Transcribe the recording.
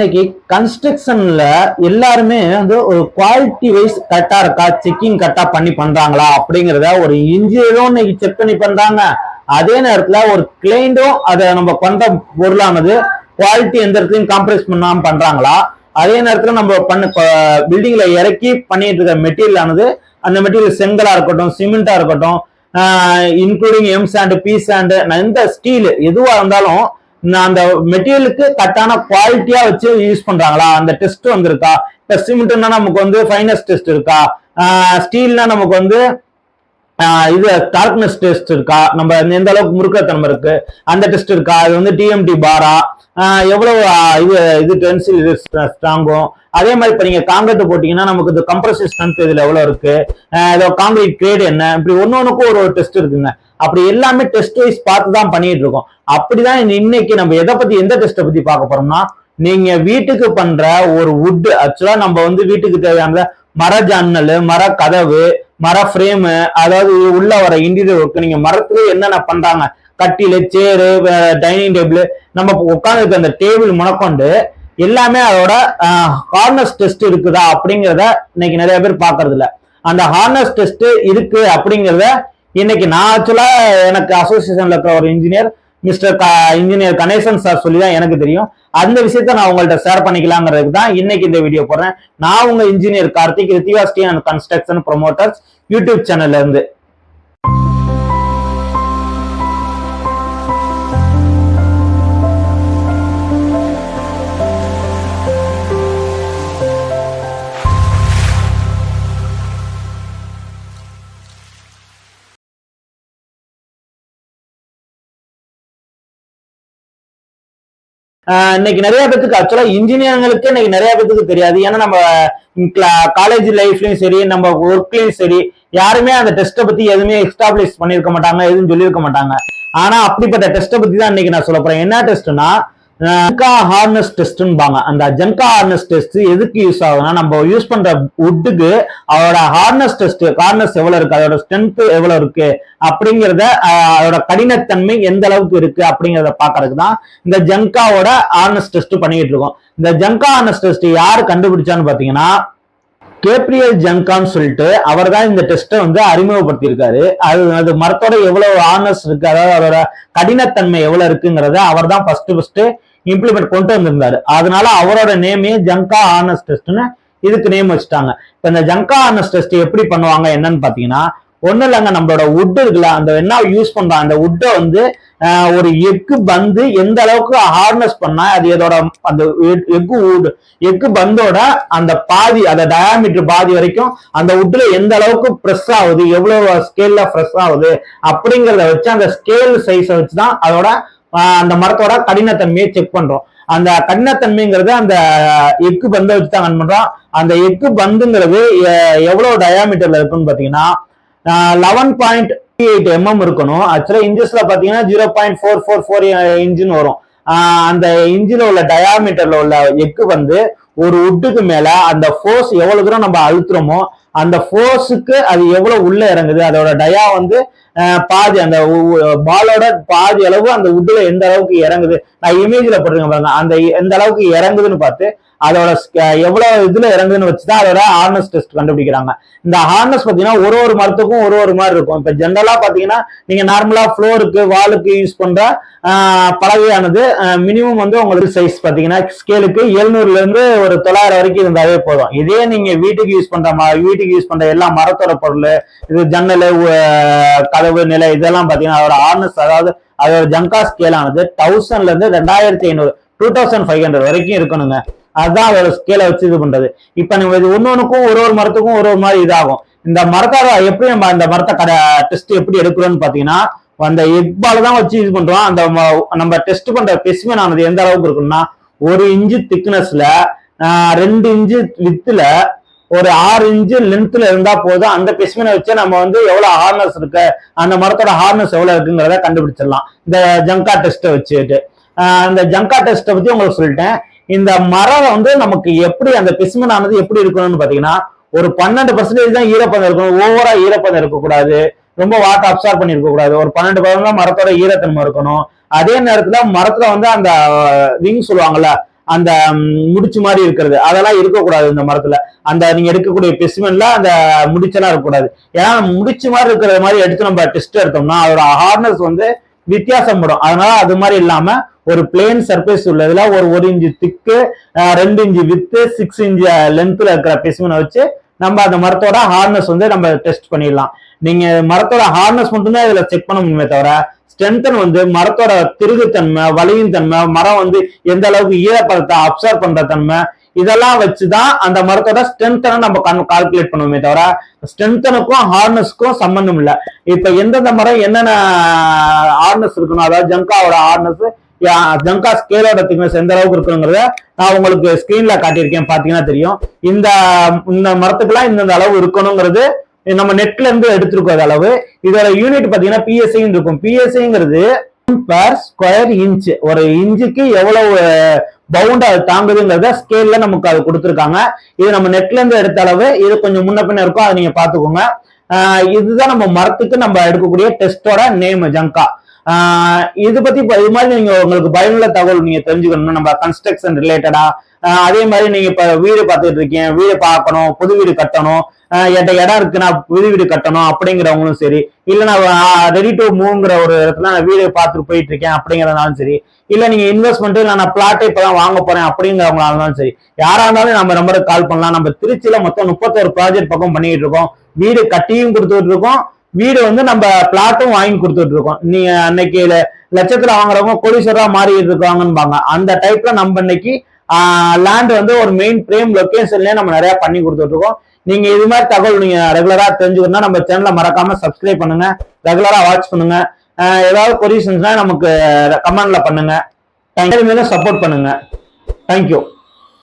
இன்னைக்கு கன்ஸ்ட்ரக்ஷன்ல எல்லாருமே வந்து ஒரு குவாலிட்டி வைஸ் கரெக்டா இருக்கா? செக்கிங் கரெக்டா பண்ணி பண்றாங்களா? அப்படிங்கறத ஒரு இன்ஜினியரும் இன்னைக்கு செக் பண்ணி பண்றாங்க. அதே நேரத்துல ஒரு கிளைண்டும் அதை நம்ம பண்ற பொருளானது குவாலிட்டி எந்த இடத்துலயும் காம்ப்ரமைஸ் பண்ணாம பண்றாங்களா? அதே நேரத்துல நம்ம பண்ண பில்டிங்ல இறக்கி பண்ணிட்டு இருக்க மெட்டீரியல் ஆனது அந்த மெட்டீரியல் செங்கலா இருக்கட்டும் சிமெண்டா இருக்கட்டும் including M sand P sand எந்த ஸ்டீல் எதுவா இருந்தாலும் அந்த மெட்டீரியலுக்கு கரெக்டான குவாலிட்டியா வச்சு யூஸ் பண்றாங்களா? அந்த டெஸ்ட் வந்திருக்கா? இப்ப சிமெண்ட்னா நமக்கு வந்து ஃபைனஸ் டெஸ்ட் இருக்கா? ஸ்டீல்னா நமக்கு வந்து இது டார்க்னஸ் டெஸ்ட் இருக்கா? நம்ம எந்த அளவுக்கு முறுக்கத்தன்மை இருக்கு? அந்த டெஸ்ட் இருக்கா? அது வந்து டிஎம்டி பாரா எவ்வளவு இது இது டென்சில் ஸ்ட்ராங்கும் அதே மாதிரி இப்ப நீங்க காங்கிரீட் போட்டீங்கன்னா நமக்கு இந்த கம்ப்ரசிவ் ஸ்ட்ரென்த் இதுல எவ்வளவு இருக்கு? இதோ காங்கிரீட் கிரேட் என்ன? இப்படி ஒன்று ஒன்றுக்கும் ஒரு ஒரு டெஸ்ட் இருக்குங்க. அப்படி எல்லாமே டெஸ்ட் வைஸ் பார்த்து தான் பண்ணிட்டு இருக்கோம் அப்படிதான் இன்னைக்கு நம்ம எதை பத்தி எந்த டெஸ்ட்டை பத்தி பார்க்க போறோம்னா நீங்க வீட்டுக்கு பண்ற ஒரு வுட் ஆக்சுவலா நம்ம வந்து வீட்டுக்கு தேவையான மர ஜன்னல் மர கதவு மர ஃப்ரேமு அதாவது உள்ள வர இன்டீரியர் ஒர்க் நீங்க மரத்துல என்னென்ன பண்றாங்க? கட்டில சேரு டைனிங் டேபிள் நம்ம உட்காந்துருக்க அந்த டேபிள் முனக்கொண்டு எல்லாமே அதோட ஹார்னஸ் டெஸ்ட் இருக்குதா அப்படிங்கிறத இன்னைக்கு நிறைய பேர் பாக்குறது இல்ல அந்த ஹார்னஸ் டெஸ்ட் இருக்கு அப்படிங்கிறத இன்னைக்கு நான் ஆக்சுவலா எனக்கு அசோசியேஷன்ல இருக்கிற ஒரு engineer mister engineer Ganesan sir சொல்லி தான் எனக்கு தெரியும். அந்த விஷயத்த நான் உங்கள்ட்ட ஷேர் பண்ணிக்கலாங்கிறதுக்கு தான் இன்னைக்கு இந்த வீடியோ போடுறேன். நான் உங்க engineer Karthik Rithivasti and construction promoters YouTube சேனல்ல இருந்து. இன்னைக்கு நிறைய பேத்துக்கு ஆக்சுவலா இன்ஜினியர்களுக்கு இன்னைக்கு நிறைய பேத்துக்கு தெரியாது. ஏன்னா நம்ம காலேஜ் லைஃப்லயும் சரி நம்ம ஒர்க்லயும் சரி யாருமே அந்த டெஸ்ட்டை பத்தி எதுவுமே எஸ்டாப்ளிஷ் பண்ணிருக்க மாட்டாங்க எதுவும் சொல்லியிருக்க மாட்டாங்க. ஆனா அப்படிப்பட்ட டெஸ்ட்டை பத்தி தான் இன்னைக்கு நான் சொல்ல போறேன். என்ன டெஸ்ட்னா ஜன்கா ஹார்னஸ் டெஸ்ட்பாங்க அந்த ஜன்கா ஹார்னஸ் டெஸ்ட் எதுக்கு யூஸ் ஆகுதுன்னா நம்ம யூஸ் பண்ற வுட்டுக்கு அதோட ஹார்னஸ் டெஸ்ட் ஹார்னஸ் எவ்வளவு இருக்கு அதோட ஸ்ட்ரென்த் எவ்வளவு இருக்கு அப்படிங்கிறத அதோட கடினத்தன்மை எந்த அளவுக்கு இருக்கு அப்படிங்கிறத பாக்குறதுக்கு தான் இந்த ஜன்காவோட ஹார்னஸ் டெஸ்ட் பண்ணிட்டு இருக்கோம். இந்த ஜன்கா ஹார்னஸ் டெஸ்ட் யார் கண்டுபிடிச்சான்னு பாத்தீங்கன்னா கேப்ரியல் ஜங்கான்னு சொல்லிட்டு அவர் தான் இந்த டெஸ்ட்டை வந்து அறிமுகப்படுத்தியிருக்காரு. அது அது மரத்தோட எவ்வளவு ஆர்னஸ் இருக்கு அதாவது அதோட கடினத்தன்மை எவ்வளவு இருக்குங்கிறத அவர் தான் ஃபர்ஸ்ட் ஃபர்ஸ்ட் இம்ப்ளிமெண்ட் கொண்டு வந்திருந்தாரு. அதனால அவரோட நேமே ஜங்கா ஆனஸ்ட் டெஸ்ட்னு இதுக்கு நேம் வச்சுட்டாங்க. இப்ப இந்த ஜங்கா ஆனஸ்ட் டெஸ்ட் எப்படி பண்ணுவாங்க என்னன்னு பாத்தீங்கன்னா ஒன்றும் இல்லைங்க நம்மளோட wood இருக்குல்ல அந்த என்ன யூஸ் பண்றோம் அந்த வுட்டை வந்து ஒரு எக்கு பந்து எந்த அளவுக்கு ஹார்னஸ் பண்ணா அது இதோட அந்த எக்கு வுட் எக்கு பந்தோட அந்த பாதி அந்த டயாமீட்டர் பாதி வரைக்கும் அந்த வுட்ல எந்த அளவுக்கு ப்ரெஸ் ஆகுது எவ்வளவு ஸ்கேல்ல ப்ரெஸ் ஆகுது அப்படிங்கறத வச்சு அந்த ஸ்கேல் சைஸை வச்சு தான் அதோட அந்த மரத்தோட கடினத்தன்மையை செக் பண்றோம். அந்த கடினத்தன்மைங்கிறது அந்த எக்கு பந்தை வச்சு தான் கண் பண்றோம். அந்த எக்கு பந்துங்கிறது எ- எவ்வளவு டயாமீட்டர்ல இருக்குன்னு பாத்தீங்கன்னா eleven point eight MM mm இருக்கணும். ஆக்சுவலா இன்ச்சஸ்ல பாத்தீங்கன்னா zero point four four four இன்ச்சின் வரும். அந்த இன்ஜின் உள்ள டயாமீட்டர்ல உள்ள எக்கு வந்து ஒரு உட்டுக்கு மேல அந்த ஃபோர்ஸ் எவ்வளவு தூரம் நம்ம அழுத்துறோமோ அந்த ஃபோர்ஸுக்கு அது எவ்வளவு உள்ள இறங்குது அதோட டயா வந்து பாதி அந்த பாலோட பாதி அளவு அந்த உட்ல எந்த அளவுக்கு இறங்குது? நான் இமேஜ்ல போட்டுருங்க பாருங்க. அந்த எந்த அளவுக்கு இறங்குதுன்னு பார்த்து அதோட எவ்வளவு இதுல இறங்குதுன்னு வச்சுதான் அதோட ஹார்னஸ் டெஸ்ட் கண்டுபிடிக்கிறாங்க. இந்த ஹார்னஸ் பாத்தீங்கன்னா ஒரு ஒரு மரத்துக்கும் ஒரு ஒரு மாதிரி இருக்கும். இப்ப ஜென்ரலா பாத்தீங்கன்னா நீங்க நார்மலா ஃப்ளோருக்கு வாலுக்கு யூஸ் பண்ற பலகையானது மினிமம் வந்து உங்களுக்கு சைஸ் பாத்தீங்கன்னா ஸ்கேலுக்கு எழுநூறுல இருந்து ஒரு தொள்ளாயிரம் வரைக்கும் இருந்தாவே போதும். இதே நீங்க வீட்டுக்கு யூஸ் பண்ற வீட்டுக்கு யூஸ் பண்ற எல்லா மரத்தோட பொருள் இது ஜன்னல் உ- கதவு நிலை இதெல்லாம் பாத்தீங்கன்னா அதோட ஆர்னஸ் அதாவது அதோட ஜங்கா ஸ்கேல் ஆனது தௌசண்ட்ல இருந்து ரெண்டாயிரத்தி ஐநூறு டூ தௌசண்ட் ஃபைவ் ஹண்ட்ரட் வரைக்கும் இருக்கணுங்க. அதுதான் அதோட ஸ்கேலை வச்சு இது பண்றது. இப்ப நம்ம இது ஒன்னொன்னுக்கும் ஒரு ஒரு மரத்துக்கும் ஒரு ஒரு மாதிரி இதாகும். இந்த மரத்தை எப்படி நம்ம அந்த மரத்தை கடை டெஸ்ட் எப்படி எடுக்கிறோம்னு பாத்தீங்கன்னா அந்த எக்பால் தான் வச்சு இது பண்றோம். அந்த நம்ம டெஸ்ட் பண்ற ஸ்பெசிமன் ஆனது எந்த அளவுக்கு இருக்குன்னா ஒரு இன்ச்சு திக்னஸ்ல ரெண்டு இன்ச்சு வித்துல ஒரு ஆறு இன்ச்சு லென்த்ல இருந்தா போதும். அந்த பிஸ்மினை வச்சு நம்ம வந்து எவ்வளவு ஹார்னஸ் இருக்கு அந்த மரத்தோட ஹார்னஸ் எவ்வளவு இருக்குங்கிறத கண்டுபிடிச்சிடலாம். இந்த ஜங்கா டெஸ்ட்டை வச்சுட்டு அந்த ஜங்கா டெஸ்ட்டை பத்தி உங்களுக்கு சொல்லிட்டேன். இந்த மரம் வந்து நமக்கு எப்படி அந்த ஸ்பெசிமன் ஆனது எப்படி இருக்கணும்னு பாத்தீங்கன்னா ஒரு பன்னெண்டு பர்சன்டேஜ் தான் ஈரப்பதம் இருக்கணும். ஓவரா ஈரப்பதம் இருக்கக்கூடாது. ரொம்ப வாட்டர் அப்சார்ப் பண்ணிருக்க கூடாது ஒரு பன்னெண்டு பர்சன்ட் தான் மரத்தோட ஈரத்தன்மை இருக்கணும். அதே நேரத்துல மரத்துல வந்து அந்த விங் சொல்லுவாங்கல்ல அந்த முடிச்சு மாதிரி இருக்கிறது. அதெல்லாம் இருக்கக்கூடாது இந்த மரத்துல. அந்த நீங்க எடுக்கக்கூடிய பெசிமென்ல அந்த முடிச்செல்லாம் இருக்கக்கூடாது. ஏன்னா முடிச்சு மாதிரி இருக்கிற மாதிரி எடுத்து நம்ம டெஸ்ட் எடுத்தோம்னா அதோட ஹார்னஸ் வந்து வித்தியாசம் படும். அதனால அது மாதிரி இல்லாம ஒரு பிளேன் சர்ஃபேஸ் உள்ளதுல ஒரு ஒரு இன்ச்சு திக்கு ரெண்டு இன்ச்சு வித்து சிக்ஸ் இன்ச்சு லென்த்ல இருக்கிற பெசுமனை வச்சு நம்ம அந்த மரத்தோட ஹார்னஸ் வந்து நம்ம டெஸ்ட் பண்ணிடலாம். நீங்க மரத்தோட ஹார்னஸ் மட்டும்தான் இதுல செக் பண்ண முடியுமே தவிர ஸ்ட்ரென்தன் வந்து மரத்தோட திருகுத்தன்மை வலியின் தன்மை மரம் வந்து எந்த அளவுக்கு ஈரப்பதத்தை அப்சர்வ் பண்ற தன்மை இதெல்லாம் வச்சுதான் அந்த மரத்தோட ஸ்ட்ரென்த்தனை நம்ம கால்குலேட் பண்ணுவோமே தவிர ஸ்ட்ரென்த்தனுக்கும் ஹார்னஸ்க்கும் சம்பந்தம் இல்லை. இப்ப எந்தெந்த மரம் என்னென்ன ஹார்னஸ் இருக்கணும் அதாவது ஜங்காவோட ஹார்னஸ் ஜங்கா ஸ்கேலோட திக்னஸ் எந்த அளவுக்கு இருக்கணுங்கிறத நான் உங்களுக்கு ஸ்கிரீன்ல காட்டியிருக்கேன் பாத்தீங்கன்னா தெரியும். இந்த இந்த மரத்துக்கெல்லாம் இந்தந்த அளவு இருக்கணுங்கிறது நம்ம நெட்ல இருந்து எடுத்திருக்கோம் அது அளவு. இதோட யூனிட் பாத்தீங்கன்னா பிஎஸ்ஐன்னு இருக்கும். பிஎஸ்ஐங்கிறது பர் ஸ்கொயர் இன்ச் ஒரு இன்ச்சுக்கு எவ்வளவு பவுண்ட் அது தாங்குதுங்கிறத ஸ்கேல்ல நமக்கு அது கொடுத்துருக்காங்க. இது நம்ம நெட்ல இருந்து எடுத்த அளவு. இது கொஞ்சம் முன்ன பின்ன இருக்கும். அதை நீங்க பாத்துக்கோங்க இதுதான் நம்ம மரத்துக்கு நம்ம எடுக்கக்கூடிய டெஸ்டோட நேம் ஜங்கா இது பத்தி இப்ப இது மாதிரி நீங்க உங்களுக்கு பயனுள்ள தகவல் நீங்க தெரிஞ்சுக்கணும் நம்ம கன்ஸ்ட்ரக்ஷன் ரிலேட்டடா அதே மாதிரி நீங்க இப்ப வீடு பார்த்துட்டு இருக்கீங்க வீடு பார்க்கணும் புது வீடு கட்டணும் ஆஹ் என்கிட்ட இடம் இருக்கு நான் புது வீடு கட்டணும் அப்படிங்கிறவங்களும் சரி இல்ல நான் ரெடி டு மூவ்ங்கிற ஒரு இடத்துல நான் வீடு பார்த்துட்டு போயிட்டு இருக்கேன் அப்படிங்கிறதுனாலும் சரி இல்ல நீங்க இன்வெஸ்ட்மெண்ட் நான் பிளாட்டை இப்பதான் வாங்க போறேன் அப்படிங்கிறவங்களாலும் சரி யாரா இருந்தாலும் நம்ம நம்பருக்கு கால் பண்ணலாம். நம்ம திருச்சியில மொத்தம் முப்பத்தொரு ப்ராஜெக்ட் பக்கம் பண்ணிட்டு இருக்கோம். வீடு கட்டியும் கொடுத்துட்டு இருக்கோம். வீடு வந்து நம்ம பிளாட்டும் வாங்கி கொடுத்துட்டு இருக்கோம். நீங்க அன்னைக்கு லட்சத்துல வாங்குறவங்க கோடீஸ்வரா மாறிட்டு இருக்காங்கன்னு அந்த டைப்ல நம்ம இன்னைக்கு லேண்ட் வந்து ஒரு மெயின் பிரேம் லொக்கேஷன்லயே நம்ம நிறைய பண்ணி கொடுத்துட்டு இருக்கோம். நீங்க இது மாதிரி தகவல் நீங்க ரெகுலரா தெரிஞ்சுக்கணும்னா நம்ம சேனலை மறக்காம சப்ஸ்கிரைப் பண்ணுங்க. ரெகுலரா வாட்ச் பண்ணுங்க. ஏதாவது கொரிஷன்ஸ்னா நமக்கு கமெண்ட்ல பண்ணுங்க. மேலும் சப்போர்ட் பண்ணுங்க தேங்க்யூ